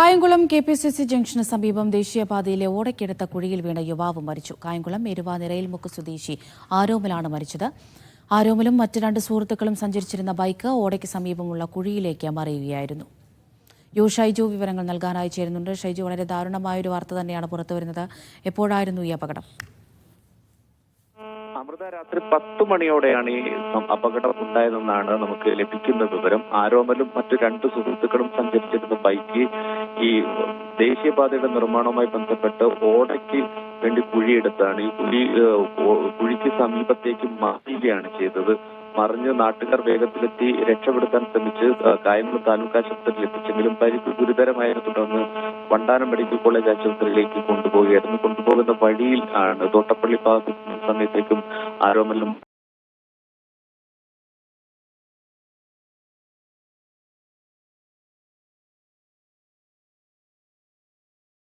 Kayamkulam K P C C junction സമീപം ദേശീയപാതയിലെ ഓടയ്ക്കെടുത്ത കുഴിയിൽ വീണ യുവാവ് മരിച്ചു. കായംകുളം എരുവ നിറയിൽമുക്ക് സ്വദേശി ആരോമലാണ് മരിച്ചത്. ആരോമലും മറ്റ് രണ്ട് സുഹൃത്തുക്കളും സഞ്ചരിച്ചിരുന്ന ബൈക്ക് ഓടയ്ക്ക് സമീപമുള്ള കുഴിയിലേക്ക് മറിയുകയായിരുന്നു. യു ഷൈജു വിവരങ്ങൾ നൽകാനായി ചേരുന്നുണ്ട്. ഷൈജു വളരെ ദാരുണമായ ഒരു വാർത്ത തന്നെയാണ് പുറത്തുവരുന്നത്. എപ്പോഴായിരുന്നു ഈ അപകടം? അമൃത രാത്രി പത്ത് മണിയോടെയാണ് ഈ അപകടം ഉണ്ടായതെന്നാണ് നമുക്ക് ലഭിക്കുന്ന വിവരം. ആരോമലും മറ്റു രണ്ട് സുഹൃത്തുക്കളും സഞ്ചരിച്ചിരുന്ന ബൈക്ക് ഈ ദേശീയപാതയുടെ നിർമ്മാണവുമായി ബന്ധപ്പെട്ട് ഓടയ്ക്ക് വേണ്ടി കുഴിയെടുത്താണ്. ഈ കുഴി കുഴിക്ക് സമീപത്തേക്ക് മാറ്റുകയാണ് ചെയ്തത്. മറിഞ്ഞ് നാട്ടുകാർ വേഗത്തിലെത്തി രക്ഷപ്പെടുത്താൻ ശ്രമിച്ച് കായംകുളം താലൂക്ക് ആശുപത്രിയിൽ എത്തിച്ചെങ്കിലും പരിക്ക് ഗുരുതരമായതിനെ തുടർന്ന് വണ്ടാനം മെഡിക്കൽ കോളേജ് ആശുപത്രിയിലേക്ക് കൊണ്ടുപോവുകയായിരുന്നു. കൊണ്ടുപോകുന്ന വഴിയിൽ ആണ് തോട്ടപ്പള്ളി ഭാഗത്ത് സമയത്തേക്കും ആരോമലും